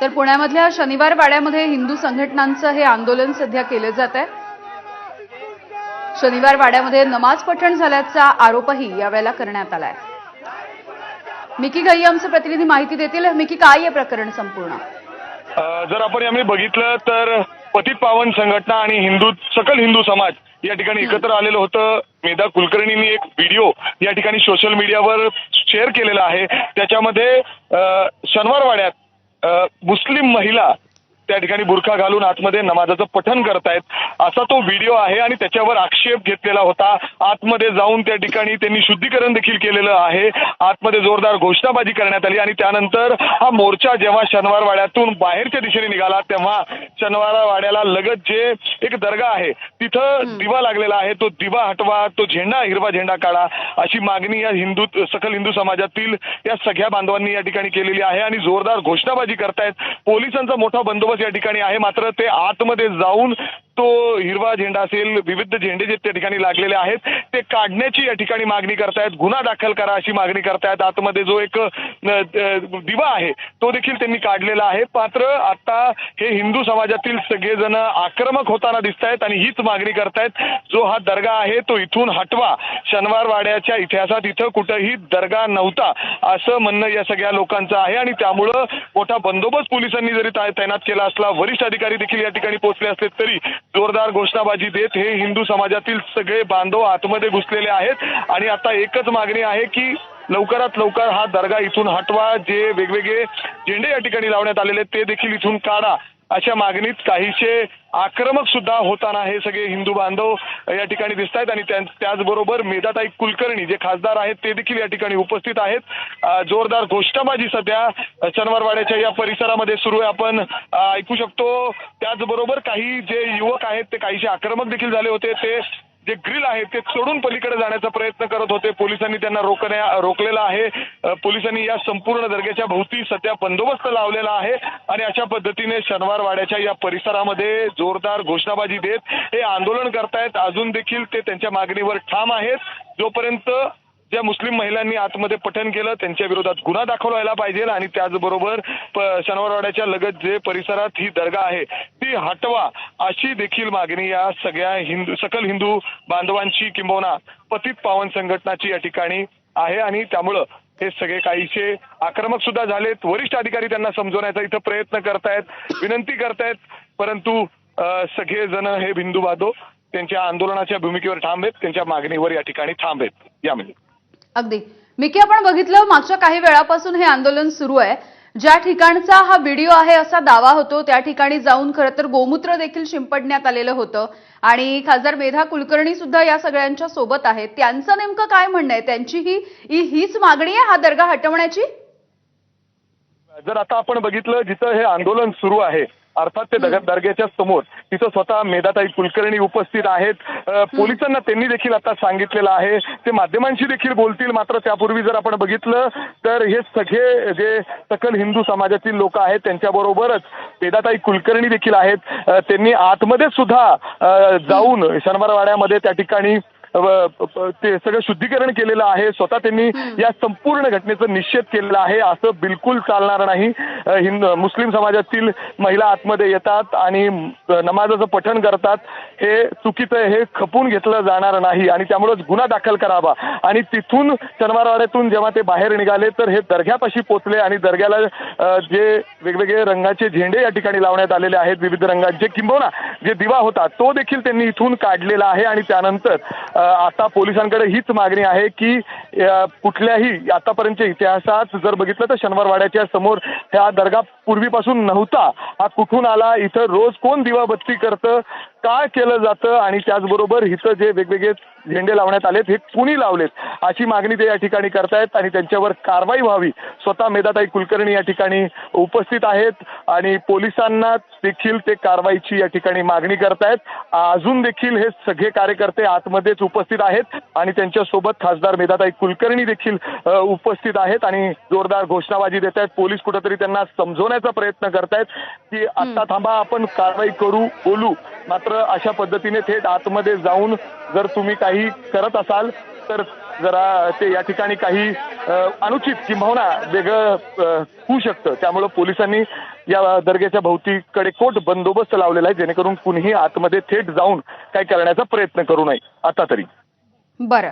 तर पुण्यामधल्या शनिवार वाड्यामध्ये हिंदू संघटनांचं हे आंदोलन सध्या केलं जात आहे. शनिवार वाड्यामध्ये नमाज पठण झाल्याचा आरोपही यावेळेला करण्यात आलाय. मिकी घाई आमचे प्रतिनिधी माहिती देतील. मिकी काय आहे प्रकरण संपूर्ण? जर आपण यामध्ये बघितलं तर पतित पावन संघटना आणि हिंदू सकल हिंदू समाज या ठिकाणी एकत्र आलेलं होतं. मेधा कुलकर्णींनी एक व्हिडिओ या ठिकाणी सोशल मीडियावर शेअर केलेला आहे. त्याच्यामध्ये अ, शनिवारवाड्यात अ, मुस्लिम महिला त्या ठिकाणी बुरखा घालून आतमध्ये नमाजाचं पठण करतायत. असा तो व्हिडिओ आहे आणि त्याच्यावर आक्षेप घेतलेला होता. आतमध्ये जाऊन त्या ठिकाणी त्यांनी शुद्धीकरण देखील केलेलं आहे. आतमध्ये जोरदार घोषणाबाजी करण्यात आली आणि त्यानंतर हा मोर्चा जेव्हा शनिवार वाड्यातून बाहेरच्या दिशेने निघाला तेव्हा शनिवार वाड्याला लगत जे एक दर्गा आहे तिथं दिवा लागलेला आहे. तो दिवा हटवा तो झेंडा हिरवा झेंडा काढा अशी मागणी या हिंदू सकल हिंदू समाजातील या सगळ्या बांधवांनी या ठिकाणी केलेली आहे आणि जोरदार घोषणाबाजी करतायत. पोलिसांचा मोठा बंदोबस्त या ठिकाणी आहे. मात्र ते आतमध्ये जाऊन तो हिरवा झेंडा असेल विविध झेंडे जे त्या ठिकाणी लागलेले आहेत ते काढण्याची या ठिकाणी मागणी करतायत गुन्हा दाखल करा अशी मागणी करतायत. आतमध्ये जो एक दिवा आहे तो देखील त्यांनी काढलेला आहे. मात्र आता हे हिंदू समाजातील सगळेजण आक्रमक होताना दिसत आहेत आणि हीच मागणी करतायत. जो हा दर्गा आहे तो इथून हटवा. शनिवार वाड्याच्या इतिहासात इथं कुठंही दर्गा नव्हता असं म्हणणं या सगळ्या लोकांचं आहे. आणि त्यामुळं मोठा बंदोबस्त पोलिसांनी जरी तैनात केला असला वरिष्ठ अधिकारी देखील या ठिकाणी पोहोचले असले तरी जोरदार घोषणाबाजी देत हे हिंदू समाजातील सगळे बांधव आतमध्ये घुसलेले आहेत. आणि आता एकच मागणी आहे की लवकरात लवकर हा दर्गा इथून हटवा. जे वेगवेगळे झेंडे या ठिकाणी लावण्यात आलेले ते देखील इथून काढा. अशा मागणीत काहीशे आक्रमक सुद्धा होताना हे सगळे हिंदू बांधव या ठिकाणी दिसत आहेत आणि त्या- त्याचबरोबर मेधाताई कुलकर्णी जे खासदार आहेत ते देखील या ठिकाणी उपस्थित आहेत. जोरदार घोषणाबाजी सध्या शनिवारवाड्याच्या या परिसरामध्ये सुरू आहे. आपण ऐकू शकतो. त्याचबरोबर काही जे युवक आहेत ते काहीशे आक्रमक देखील झाले होते. ते जे ग्रिल आहे ते सोडून पलीकडे जाण्याचा प्रयत्न करत होते. पोलिसांनी त्यांना रोखण्या रोखलेला आहे. पोलिसांनी या संपूर्ण दर्ग्याच्या भोवती सध्या बंदोबस्त लावलेला आहे आणि अशा पद्धतीने शनिवार वाड्याच्या या परिसरामध्ये जोरदार घोषणाबाजी देत हे आंदोलन करतायत. अजून देखील ते त्यांच्या मागणीवर ठाम आहेत. जोपर्यंत ज्या मुस्लिम महिलांनी आतमध्ये पठण केलं त्यांच्या विरोधात गुन्हा दाखल व्हायला पाहिजे आणि त्याचबरोबर प- शनिवारवाड्याच्या लगत जे परिसरात ही दर्गा आहे ती हटवा अशी देखील मागणी या सगळ्या हिंदू सकल हिंदू बांधवांची किंबहुना पतित पावन संघटनाची या ठिकाणी आहे आणि त्यामुळं हे सगळे काहीसे आक्रमक सुद्धा झालेत. वरिष्ठ अधिकारी त्यांना समजवण्याचा इथं प्रयत्न करतायत विनंती करतायत परंतु सगळे जण हे बिंदू बांधव त्यांच्या आंदोलनाच्या भूमिकेवर थांबेत त्यांच्या मागणीवर या ठिकाणी थांबेत यामध्ये अगदी. मिकी आपण बघितलं मागच्या काही वेळापासून हे आंदोलन सुरू आहे. ज्या ठिकाणचा हा व्हिडिओ आहे असा दावा होतो त्या ठिकाणी जाऊन खरं तर गोमूत्र देखील शिंपडण्यात आलेलं होतं. आणि खासदार मेधा कुलकर्णी सुद्धा या सगळ्यांच्या सोबत आहेत. त्यांचं नेमकं काय म्हणणं आहे? त्यांची ही ही- हीच मागणी आहे हा दर्गा हटवण्याची? जर आता आपण बघितलं जिथं हे आंदोलन सुरू आहे अर्थात ते दर्ग्याच्या समोर. तिथं स्वतः मेधाताई कुलकर्णी उपस्थित आहेत. पोलिसांना त्यांनी देखील आता सांगितलेलं आहे. ते माध्यमांशी देखील बोलतील मात्र त्यापूर्वी जर आपण बघितलं तर हे सगळे जे सकल हिंदू समाजातील लोक आहेत त्यांच्याबरोबरच मेधाताई कुलकर्णी देखील आहेत. त्यांनी आतमध्ये सुद्धा जाऊन शनिवारवाड्यामध्ये त्या ठिकाणी ते सगळं शुद्धीकरण केलेलं आहे. स्वतः त्यांनी या संपूर्ण घटनेचा निषेध केलेला आहे. असं बिलकुल चालणार नाही. हिंद मुस्लिम समाजातील महिला आतमध्ये येतात आणि नमाजाचं पठण करतात. हे चुकीचं हे खपून घेतलं जाणार नाही. आणि त्यामुळेच गुन्हा दाखल करावा. आणि तिथून शनिवारवाड्यातून जेव्हा ते बाहेर निघाले तर हे दर्ग्यापाशी पोचले आणि दर्ग्याला जे वेगवेगळे रंगाचे झेंडे या ठिकाणी लावण्यात आलेले आहेत विविध रंगांचे किंबहुना जे दिवा होता तो देखील त्यांनी इथून काढलेला आहे. आणि त्यानंतर आता पोलिसांकडे हीच मागणी आहे की कुठल्याही आतापर्यंतच्या इतिहासात जर बघितलं तर शनिवारवाड्याच्या समोर ह्या दर्गा पूर्वीपासून नव्हता. हा कुठून आला? इथं रोज कोण दिवाबत्ती करतं? का केलं जातं? आणि त्याचबरोबर इथं जे वेगवेगळे झेंडे लावण्यात आलेत हे कुणी लावलेत? अशी मागणी ते या ठिकाणी करतायत आणि त्यांच्यावर कारवाई व्हावी. स्वतः मेधाताई कुलकर्णी या ठिकाणी उपस्थित आहेत आणि पोलिसांना देखील ते कारवाईची या ठिकाणी मागणी करतायत. अजून देखील हे सगळे कार्यकर्ते आतमध्येच उपस्थित आहेत आणि त्यांच्यासोबत खासदार मेधाताई कुलकर्णी देखील उपस्थित आहेत आणि जोरदार घोषणाबाजी देत आहेत पोलीस कुठेतरी त्यांना समजवण्याचा प्रयत्न करतायत की आता थांबा आपण कारवाई करू बोलू. मात्र अशा पद्धतीने थेट आतमध्ये जाऊन जर तुम्ही काही करत असाल तर जरा ते या ठिकाणी काही अनुचित किंबहुना वेगळं होऊ शकतं. त्यामुळं पोलिसांनी या दर्ग्याच्या भोवतीकडे कोट बंदोबस्त लावलेला आहे जेणेकरून कुणीही आतमध्ये थेट जाऊन काय करण्याचा प्रयत्न करू नये. आता तरी. बरं.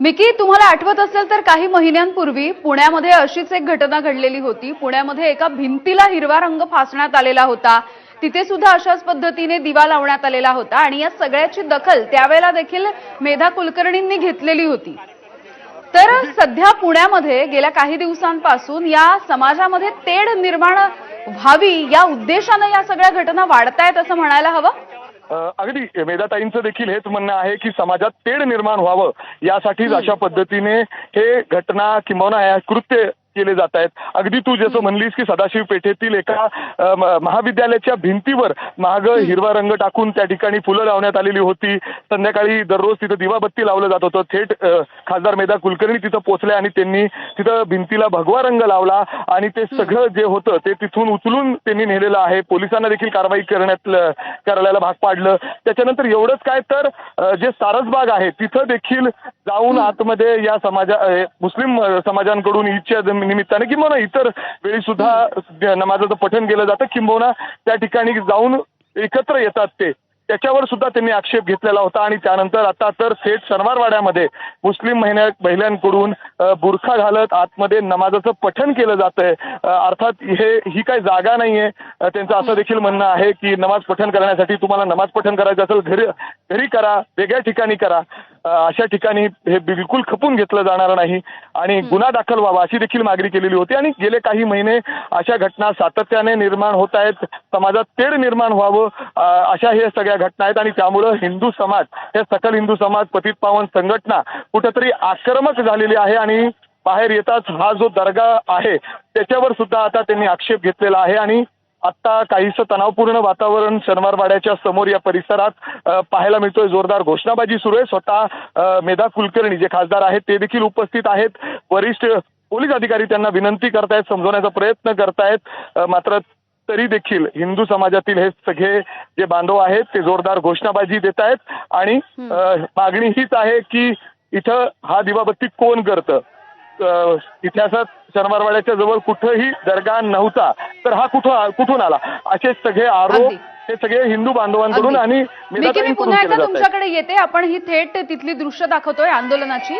मिकी तुम्हाला आठवत असेल तर काही महिन्यांपूर्वी पुण्यामध्ये अशीच एक घटना घडलेली होती. पुण्यामध्ये एका भिंतीला हिरवा रंग फासण्यात आलेला होता. तिथे सुद्धा अशाच पद्धतीने दिवा लावण्यात आलेला होता आणि या सगळ्याची दखल त्यावेळेला देखील मेधा कुलकर्णींनी घेतलेली होती. तर सध्या पुण्यामध्ये गेल्या काही दिवसांपासून या समाजामध्ये तेढ निर्माण व्हावी या उद्देशानं या सगळ्या घटना वाढतायत असं म्हणायला हवं? अगदी. मेधाताईंचं देखील हेच म्हणणं आहे की समाजात तेढ निर्माण व्हावं यासाठीच अशा पद्धतीने हे घटना किंबहुना या कृत्य केले जात आहेत. अगदी तू जसं म्हणलीस की सदाशिव पेठेतील एका महाविद्यालयाच्या भिंतीवर माग हिरवा रंग टाकून त्या ठिकाणी फुलं लावण्यात आलेली होती. संध्याकाळी दररोज तिथं दिवाबत्ती लावलं जात होतं. थेट खासदार मेधा कुलकर्णी तिथं पोहोचले आणि त्यांनी तिथं भिंतीला भगवा रंग लावला आणि ते सगळं जे होतं ते तिथून उचलून त्यांनी नेलेलं आहे. पोलिसांना देखील कारवाई करण्यात करायला भाग पाडलं. त्याच्यानंतर एवढंच काय तर जे सारसबाग आहे तिथं देखील जाऊन आतमध्ये या समाजा मुस्लिम समाजांकडून ईदच्या निमित्ताने किंवा इतर वेळी सुद्धा नमाजाचं पठण केलं जातं किंबहुना त्या ठिकाणी जाऊन एकत्र येतात ते. त्याच्यावर सुद्धा त्यांनी आक्षेप घेतलेला होता आणि त्यानंतर आता तर थेट शनिवारवाड्यामध्ये मुस्लिम महिन्या महिलांकडून बुरखा घालत आतमध्ये नमाजाचं पठण केलं जातंय. आहे अर्थात हे ही काही जागा नाहीये. त्यांचं असं देखील म्हणणं आहे की नमाज पठण करण्यासाठी तुम्हाला नमाज पठण करायचं असेल घरी घरी करा वेगळ्या ठिकाणी करा. अशा ठिकाणी हे बिलकुल खपून घेतलं जाणार नाही. आणि गुन्हा दाखल व्हावा अशी देखील मागणी केलेली होती. आणि गेले काही महिने अशा घटना सातत्याने निर्माण होत आहेत. समाजात तेढ निर्माण व्हावं अशा हे सगळ्या घटना आहेत. आणि त्यामुळं हिंदू समाज हे सकल हिंदू समाज पतित पावन संघटना कुठंतरी आक्रमक झालेली आहे. आणि बाहेर येताच हा जो दर्गा आहे त्याच्यावर सुद्धा आता त्यांनी आक्षेप घेतलेला आहे. आणि आता काहीसं तणावपूर्ण वातावरण शनिवारवाड्याच्या समोर या परिसरात पाहायला मिळतोय. जोरदार घोषणाबाजी सुरू आहे. स्वतः मेधा कुलकर्णी जे खासदार आहेत ते देखील उपस्थित आहेत. वरिष्ठ पोलीस अधिकारी त्यांना विनंती करतायत समजवण्याचा प्रयत्न करतायत. मात्र तरी देखील हिंदू समाजातील हे सगळे जे बांधव आहेत ते जोरदार घोषणाबाजी देत आहेत आणि मागणी हीच आहे की इथं हा दिवाबत्ती कोण करतं? इतिहासात शनिवारवाड्याच्या जवळ कुठंही दर्गा नव्हता. तर हा कुठं कुठून आला? असे सगळे आरोप. हे सगळे हिंदू बांधवांकडून आणि मी पुन्हा एकदा तुमच्याकडे येते. आपण ही थेट तिथली दृश्य दाखवतोय आंदोलनाची.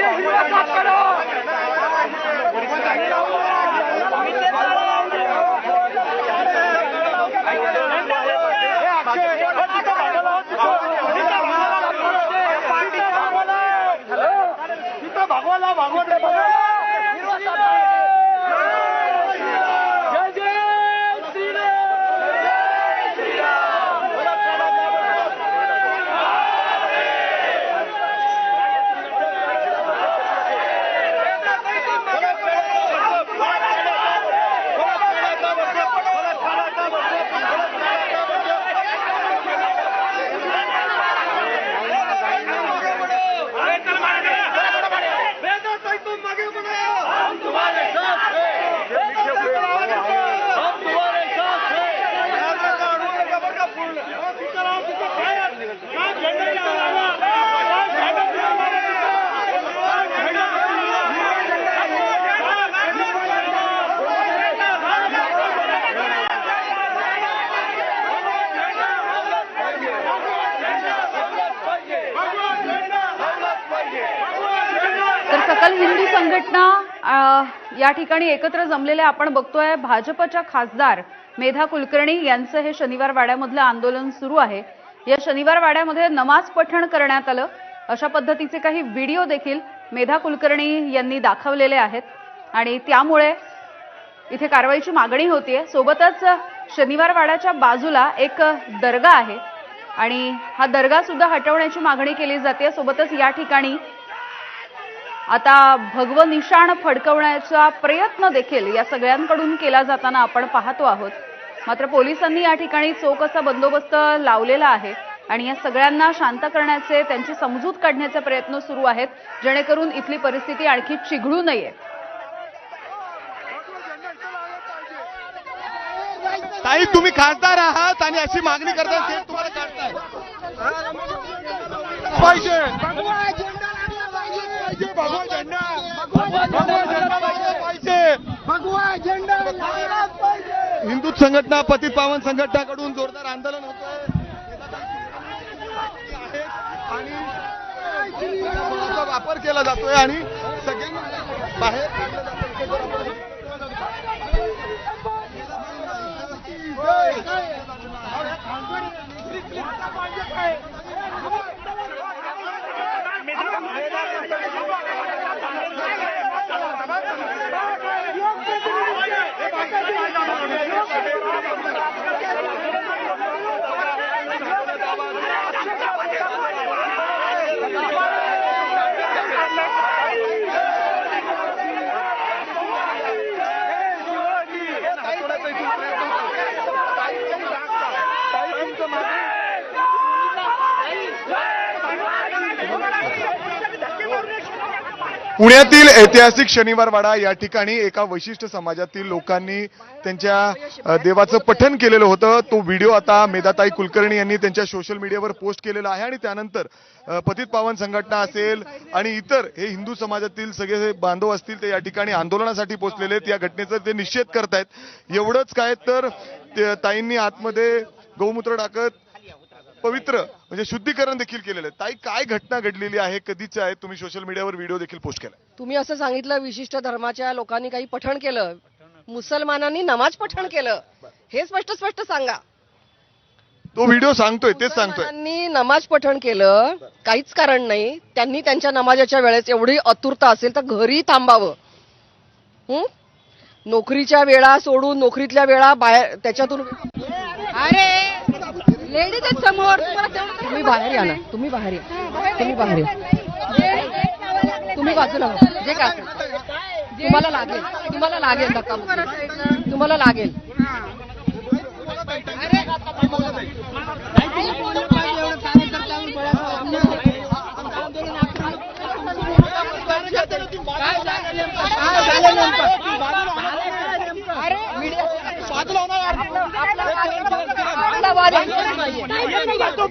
Thank you. या ठिकाणी एकत्र जमलेले आपण बघतोय भाजपच्या खासदार मेधा कुलकर्णी यांचं हे शनिवार वाड्यामधलं आंदोलन सुरू आहे. या शनिवार वाड्यामध्ये नमाज पठण करण्यात आलं. अशा पद्धतीचे काही व्हिडिओ देखील मेधा कुलकर्णी यांनी दाखवलेले आहेत. आणि त्यामुळे इथे कारवाईची मागणी होतीये. सोबतच शनिवार वाड्याच्या बाजूला एक दर्गा आहे. आणि हा दर्गा सुद्धा हटवण्याची मागणी केली जाते सोबतच या ठिकाणी आता भगव निशाण फडकवण्याचा प्रयत्न देखील या सगळ्यांकडून केला जाताना आपण पाहतो आहोत. मात्र पोलिसांनी या ठिकाणी चोख असा बंदोबस्त लावलेला आहे आणि या सगळ्यांना शांत करण्याचे त्यांची समजूत काढण्याचे प्रयत्न सुरू आहेत जेणेकरून इथली परिस्थिती आणखी चिघळू नये. ताई तुम्ही खासदार आहात आणि अशी मागणी करताय ते तुम्हाला पाहिजे पाहिजे भगवा झेंडा. भगवा झेंडा पाहिजे. हिंदू संघटना पतित पावन संघटनाकडून जोरदार आंदोलन होत आणि वापर केला जातोय आणि सगळ्यांनी बाहेर काढलं जातंय. पुण्यातील ऐतिहासिक शनिवारवाडा या ठिकाणी एका वैशिष्ट्य समाजातील लोकांनी त्यांच्या देवाचं पठण केलेलं होतं. तो व्हिडिओ आता मेधाताई कुलकर्णी यांनी त्यांच्या सोशल मीडियावर पोस्ट केलेला आहे आणि त्यानंतर पतित पावन संघटना असेल आणि इतर हे हिंदू समाजातील सगळे बांधव असतील ते या ठिकाणी आंदोलनासाठी पोहोचलेले आहेत. या घटनेचा ते निषेध करतायत. एवढंच काय तर ताईंनी आतमध्ये गौमूत्र टाकत पवित्र म्हणजे शुद्धीकरण देखील केलेलं आहे. ताई काय घटना घडलेली आहे कधीच आहे? तुम्ही सोशल मीडियावर व्हिडिओ देखील पोस्ट केला तुम्ही असं सांगितलं विशिष्ट धर्माच्या लोकांनी काही पठण केलं. मुसलमानांनी नमाज पठण केलं. हे स्पष्ट स्पष्ट सांगा. तो व्हिडिओ सांगतोय तेच सांगतोय. मुसलमानांनी नमाज पठण केलं काहीच कारण नाही. त्यांनी त्यांच्या नमाजाच्या वेळेस एवढी आतुरता असेल तर घरी थांबावं. हं? नोकरीच्या वेळा सोडून नोकरीतल्या वेळा बाहेर त्याच्यातून अरे! लेडीज आहेत समोर तुम्हाला तेवढं तुम्ही बाहेर या ना. तुम्ही बाहेर या. तुम्ही बाहेर या. तुम्ही बाजूला. जे काय. तुम्हाला लागेल. तुम्हाला लागेल धक्का तुम्हाला लागेल.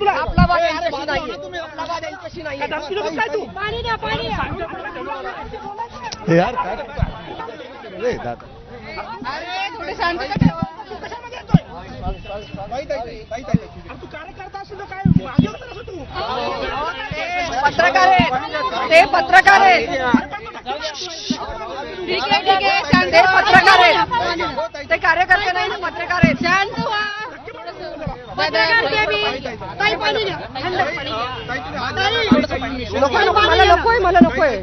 आपला वाद यांच्याशी नाहीये. आपला वाद यांच्याशी नाहीये. पाणी द्या पाणी यार काय रे दादा अरे थोडी शांतता ठेवा. तू कशामध्ये येतोय? तू कार्यकर्ता असून काय मागे होता कसं तू पत्रकार आहेत ते पत्रकार आहेत ठीक आहे ठीक आहे शांत ते व्हा. पत्रकार आहेत ते कार्यकर्ते नाही ना पत्रकार आहेत शांत व्हा. पत्रकार द्या मी ताई पाणी द्या. थंड पाणी द्या. ताई, नको नको मला नकोय मला नकोय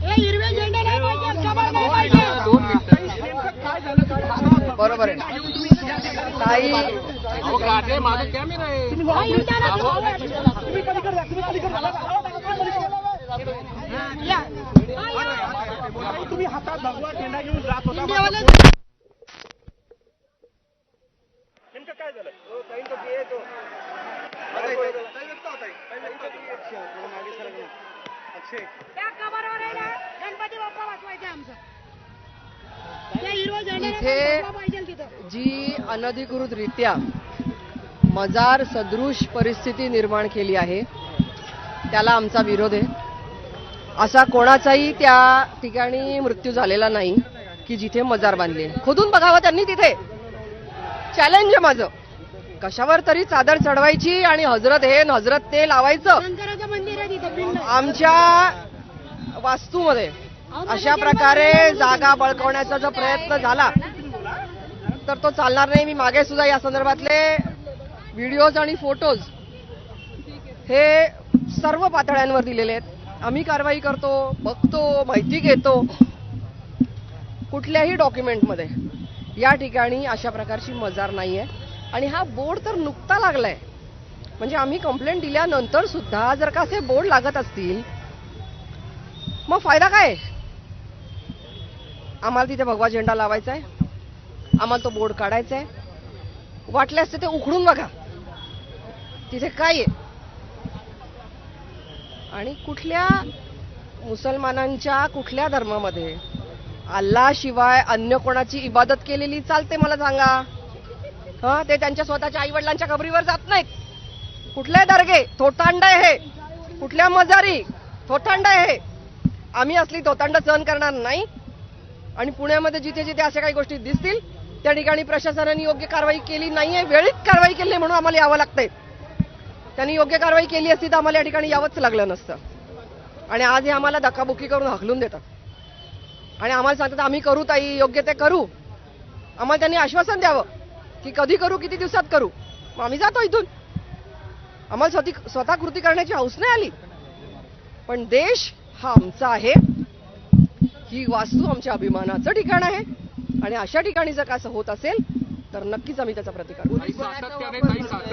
हे हिरवे झेंडे नाही पाहिजे कमळ नाही पाहिजे. बरोबर आहे. ताई. हा, युद्धाला जाऊ नये. तुम्ही पलीकडे जा, तुम्ही पलीकडे जा. तुम्ही हातात भगवा झेंडा घेऊन जात होता नेमकं काय झालं गणपती बाप्पा वाचवायचे इथे- जी अनधिकृतरित्या मजार सदृश परिस्थिती निर्माण केली आहे. त्याला आमचा विरोध आहे. असा कोणाचाही त्या ठिकाणी मृत्यू झालेला नाही की जिथे मजार बांधली. खोदून बघावं त्यांनी तिथे. चॅलेंज आहे माझं. कशावर तरी चादर चढवायची आणि हजरत हे न हजरत ते लावायचं. आमच्या वास्तूमध्ये अशा प्रकारे जागा बळकवण्याचा जर प्रयत्न झाला तर तो चालणार नाही. मी मागे सुद्धा या संदर्भातले व्हिडिओज आणि फोटोज हे सर्व पातळ्यांवर दिलेले आहेत. आम्ही कारवाई करतो बघतो माहिती घेतो. कुठल्याही डॉक्युमेंटमध्ये. या ठिकाणी अशा प्रकारची मजार नाहीये. आणि हा बोर्ड तर नुकता लागलाय. म्हणजे आम्ही कंप्लेंट दिल्यानंतर सुद्धा जर का असे बोर्ड लागत असतील मग फायदा काय? आम्हाला तिथे भगवा झेंडा लावायचा आहे आम्हाला तो बोर्ड काढायचा आहे वाटल्यास ते उखडून बघा. तिथे काय आहे आणि कुठल्या मुसलमानांच्या कुठल्या धर्मामध्ये अल्लाशिवाय अन्य कोणाची इबादत केलेली चालते मला सांगा. हा? ते त्यांच्या स्वतःच्या आई वडिलांच्या कबरीवर जात नाहीत. कुठले दर्गे? थोटांड हे कुठल्या मजारी? थोटांड हे आम्ही असली थोतांड सहन करणार नाही. आणि पुण्यामध्ये जिथे जिथे अशा काही गोष्टी दिसतील त्या ठिकाणी प्रशासनाने योग्य कारवाई केली नाहीये वेळीच कारवाई केली म्हणून आम्हाला यावं लागतंय. त्यांनी योग्य कारवाई केली असती तर आम्हाला या ठिकाणी यावंच लागलं नसतं. आणि आज हे आम्हाला धक्काबुक्की करून हाकलून देतात. आणि आम्हाला सांगतात आम्ही करू ताई योग्य ते करू. आम्हाला त्यांनी आश्वासन द्यावं की कधी करू किती दिवसात करू. मग आम्ही जातो इथून. आम्हाला स्वतः स्वतः कृती करण्याची हौस नाही आली. पण देश हा आमचा आहे. ही वास्तू आमच्या अभिमानाचं ठिकाण आहे. आणि अशा ठिकाणी जर का असं होत असेल तर नक्कीच आम्ही त्याचा प्रतिकार करू.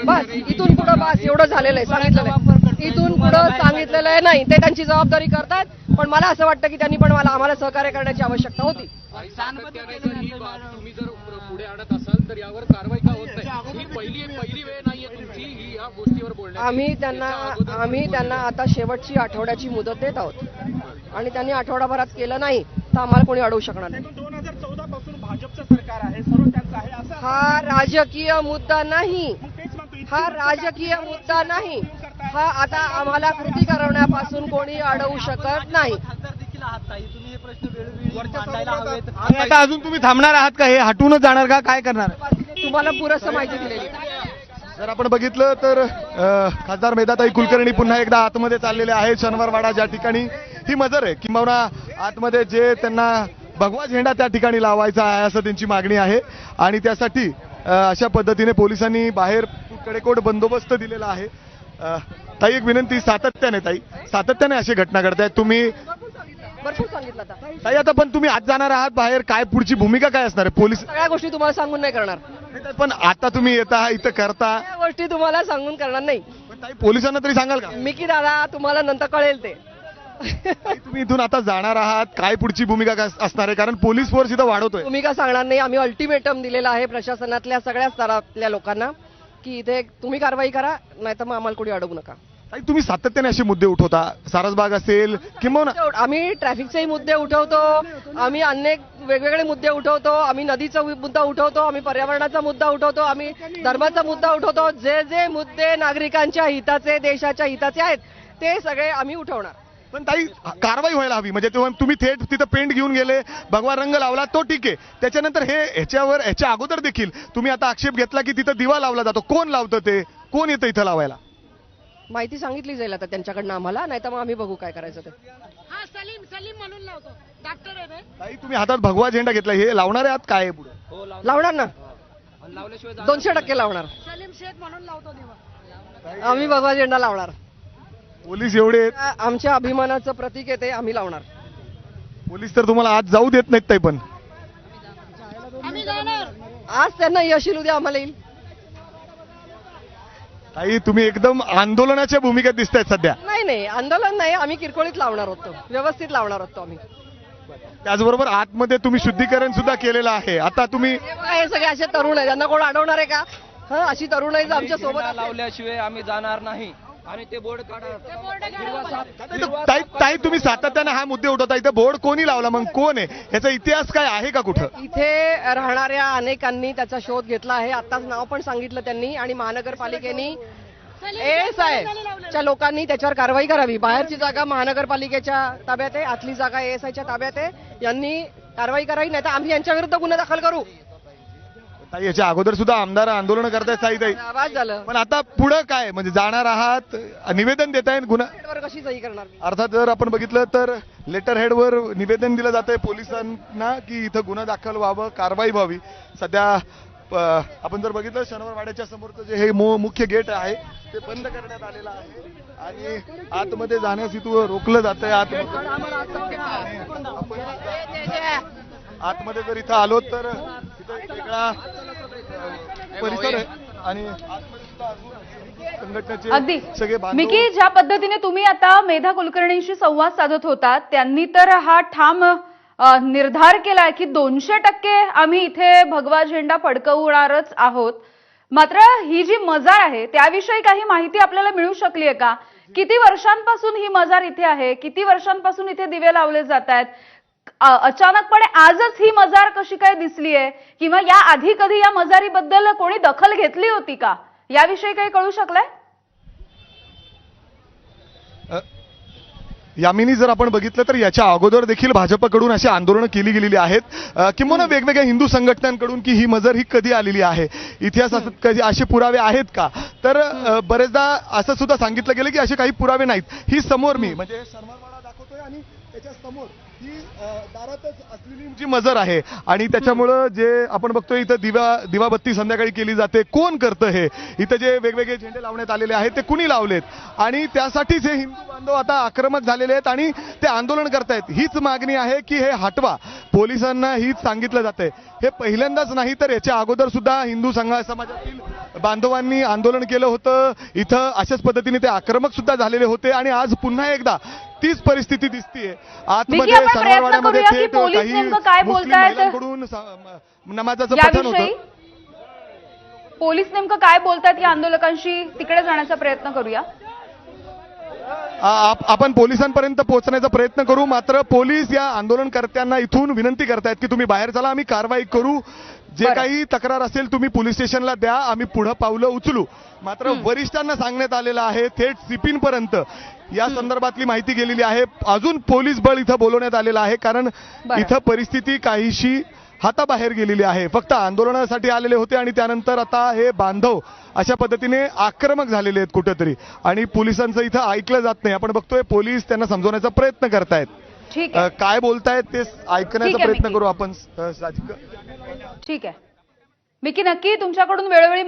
बस इथून पुढं बस एवढं झालेलं आहे सांगितलेलं आहे. इथून पुढं सांगितलेलं आहे नाही. ते त्यांची जबाबदारी करतात पण मला असं वाटतं की त्यांनी पण मला आम्हाला सहकार्य करण्याची आवश्यकता होती. सातत्याने जर ही बाब तुम्ही जर पुढे आणत असाल तर यावर कारवाई का होत नाही? ही पहिली पहिली वेळ नाहीये तुमची ही या गोष्टीवर बोलण्याची. आम्ही त्यांना आम्ही त्यांना आता शेवटची आठवड्याची मुदत देत आहोत. आणि त्यांनी आठवडाभरात केलं नाही तर आम्हाला कोणी अडवू शकणार नाही दोन हजार चौदा पासून भाजपचं सरकार आहे सर्व त्यांचं आहे असं हा राजकीय मुद्दा नाही. हा राजकीय मुद्दा नाही. हा आता आम्हाला कृती करवण्यापासून कोणी अडवू शकत नाही. आता अजून तुम्ही थांबणार आहात का? हे हटूनच जाणार का? काय करणार? तुम्हाला पुरेसं माहिती दिलेली जर आपण बघितलं तर अ, खासदार मेधाताई कुलकर्णी पुन्हा एकदा आतमध्ये चाललेले आहेत. शनिवारवाडा ज्या ठिकाणी ही मजर आहे. किंबहुना आतमध्ये जे त्यांना भगवा झेंडा त्या ठिकाणी लावायचा आहे असं त्यांची मागणी आहे. आणि त्यासाठी अशा पद्धतीने पोलिसांनी बाहेर कडेकोट बंदोबस्त दिलेला आहे. ताई एक विनंती सातत्याने ताई. सातत्याने अशी घटना घडतायत तुम्ही ताई आता पण तुम्ही आज जाणार आहात बाहेर. काय पुढची भूमिका काय असणार आहे? पोलीस सगळ्या गोष्टी तुम्हाला सांगून नाही करणार. पण आता तुम्ही येता इथं करता. गोष्टी तुम्हाला सांगून करणार नाही. पण ताई पोलिसांना तरी सांगाल का? मिकी दादा तुम्हाला नंतर कळेल ते. ताई, तुम्ही इथून आता जाणार आहात. काय पुढची भूमिका काय असणार आहे? कारण पोलीस फोर्स इथं वाढवतोय. भूमिका सांगणार नाही. आम्ही अल्टिमेटम दिलेला आहे प्रशासनातल्या सगळ्या स्तरातल्या लोकांना की इथे तुम्ही कारवाई करा नाही तर मग आम्हाला कोणी अडवू नका. ताई तुम्ही सातत्याने असे मुद्दे उठवता. सारसबाग असेल किंवा आम्ही ट्रॅफिकचेही मुद्दे उठवतो. आम्ही अनेक वेगवेगळे मुद्दे उठवतो. आम्ही नदीचा मुद्दा उठवतो. आम्ही पर्यावरणाचा मुद्दा उठवतो. आम्ही धर्माचा मुद्दा उठवतो. जे जे मुद्दे नागरिकांच्या हिताचे देशाच्या हिताचे आहेत ते सगळे आम्ही उठवणार. पण ताई कारवाई व्हायला हवी. म्हणजे तेव्हा तुम्ही थेट तिथं पेंट घेऊन गेले भगवा रंग लावला तो ठीक आहे. त्याच्यानंतर हे ह्याच्यावर ह्याच्या अगोदर देखील तुम्ही आता आक्षेप घेतला की तिथं दिवा लावला जातो. कोण लावतं ते? कोण येतं इथं लावायला? माहिती सांगितली जाईल आता त्यांच्याकडनं आम्हाला नाही तर मग आम्ही बघू काय करायचं ते. हा सलीम सलीम म्हणून लावतो. डॉक्टर आहे. ताई तुम्ही हातात भगवा झेंडा घेतला. हे लावणार आहात काय पुढे? लावणार. ना? दोनशे टक्के लावणार. सलीम शेख म्हणून लावतो दिवा. आम्ही भगवा झेंडा लावणार. पोलीस एवढे आहेत? आमच्या अभिमानाचं प्रतीक आहे ते आम्ही लावणार. पोलीस तर तुम्हाला आज जाऊ देत नाहीत ताई पण. आम्ही जाणार. आज त्यांना यश येईल उद्या आम्हाला येईल. ताई तुम्ही एकदम आंदोलनाच्या भूमिकेत दिसतायत सध्या. नाही नाही आंदोलन नाही आम्ही किरकोळीत लावणार होतो. व्यवस्थित लावणार होतो आम्ही. त्याचबरोबर आतमध्ये तुम्ही शुद्धीकरण सुद्धा केलेलं आहे. आता तुम्ही हे सगळे असे तरुण आहे त्यांना कोण अडवणार आहे का? हा अशी तरुण आहे आमच्यासोबत. लावल्याशिवाय आम्ही जाणार नाही. आणि ते बोर्ड काढा. ताई ताई तुम्ही सातत्यानं हा मुद्दे उठवता इथं बोर्ड कोणी लावला? मग कोण आहे? याचा इतिहास काय आहे का कुठं? इथे राहणाऱ्या अनेकांनी त्याचा शोध घेतला आहे. आताच नाव पण सांगितलं त्यांनी आणि महानगरपालिकेनी. एस च्या लोकांनी त्याच्यावर कारवाई करावी. बाहेरची जागा महानगरपालिकेच्या ताब्यात आहे आतली जागा एस आयच्या ताब्यात आहे. यांनी कारवाई करावी नाही तर आम्ही यांच्या विरुद्ध गुन्हा दाखल करू. ताई याच्या अगोदर सुद्धा आमदार आंदोलन करतायत ताई ताई. झालं. पण आता पुढं काय? म्हणजे जाणार आहात निवेदन देत आहेत गुन्हा वर कशी सही करणार? मी? अर्थात जर आपण बघितलं तर लेटर हेडवर निवेदन दिलं जात आहे पोलिसांना की इथं गुन्हा दाखल व्हावं कारवाई व्हावी. सध्या प- आपण जर बघितलं शनिवार वाड्याच्या समोरचं जे हे मु- मुख्य गेट आहे ते बंद करण्यात आलेलं आहे. आणि आतमध्ये जाण्यास इथं रोखलं जात आहे. आतमध्ये आतमध्ये जर इथं आलो तर इथं एक वेगळा अ, परिसर आहे. आणि अगदी. मिकी ज्या पद्धतीने तुम्ही आता मेधा कुलकर्णींशी संवाद साधत होता त्यांनी तर हा ठाम निर्धार केलाय की दोनशे टक्के आम्ही इथे भगवा झेंडा फडकवणारच आहोत. मात्र ही जी मजार आहे त्याविषयी काही माहिती आपल्याला मिळू शकली आहे का? किती वर्षांपासून ही मजार इथे आहे? किती वर्षांपासून इथे दिवे लावले जात आहेत? अचानकपणे आजच ही मजार कशी काय दिसली आहे किंवा या आधी कधी या मजारीबद्दल कोणी दखल घेतली होती का? याविषयी काही कळू शकलंय? यामिनी जर आपण बघितलं तर याच्या अगोदर देखील भाजपकडून अशी आंदोलनं केली गेलेली आहेत. किंबहुना वेगवेगळ्या हिंदू संघटनांकडून की ही मजर ही कधी आलेली आहे? इतिहासात कधी असे पुरावे आहेत का? तर बरेचदा असं सुद्धा सांगितलं गेलं की असे काही पुरावे नाहीत. ही समोर मी म्हणजे दाखवतोय आणि त्याच्यासमोर ही दारातच असलेली जी मजर आहे आणि त्याच्यामुळं जे आपण बघतोय इथं दिवा दिवाबत्ती संध्याकाळी केली जाते. कोण करतं हे? इथं जे वेगवेगळे झेंडे लावण्यात आलेले आहेत ते कुणी लावलेत? आणि त्यासाठीच हे हिंदू बांधव आता आक्रमक झालेले आहेत आणि ते आंदोलन करतायत. हीच मागणी आहे की हे हटवा. पोलिसांना हीच सांगितलं जातंय. हे पहिल्यांदाच नाही तर याच्या अगोदर सुद्धा हिंदू संघ समाजातील बांधवांनी आंदोलन केलं होतं. इथं अशाच पद्धतीने ते आक्रमक सुद्धा झालेले होते. आणि आज पुन्हा एकदा तीच परिस्थिती दिसतीये. आतमध्ये की थेट पोलीस काही मुस्लिम? महिलांकडून नमाजाचं पठण होतं. पोलीस नेमकं काय बोलतात या आंदोलकांशी? तिकडे जाण्याचा प्रयत्न करूया. आपण पोलिसांपर्यंत पोहोचण्याचा प्रयत्न करू. मात्र पोलीस या आंदोलनकर्त्यांना इथून विनंती करतायत की तुम्ही बाहेर चला आम्ही कारवाई करू. जे. काही तक्रार असेल तुम्ही पोलीस स्टेशनला द्या आम्ही पुढे पावलं उचलू. मात्र वरिष्ठांना सांगण्यात आलेलं आहे थेट सिपिन पर्यंत या संदर्भातली माहिती गेलेली आहे. अजून पोलीस बळ इथं बोलवण्यात आलेलं आहे कारण. इथं परिस्थिती काहीशी हाताबाहेर गेलेली आहे. फक्त आंदोलनासाठी आलेले होते आणि त्यानंतर आता हे बांधव अशा पद्धतीने आक्रमक झालेले आहेत कुठेतरी. आणि पोलिसांचं इथं ऐकलं जात नाही. आपण बघतोय पोलीस त्यांना समजवण्याचा प्रयत्न करतायत. काय बोलतायत ते ऐकण्याचा प्रयत्न. करू आपण. ठीक आहे. मिकी नक्की तुमच्याकडून वेळोवेळी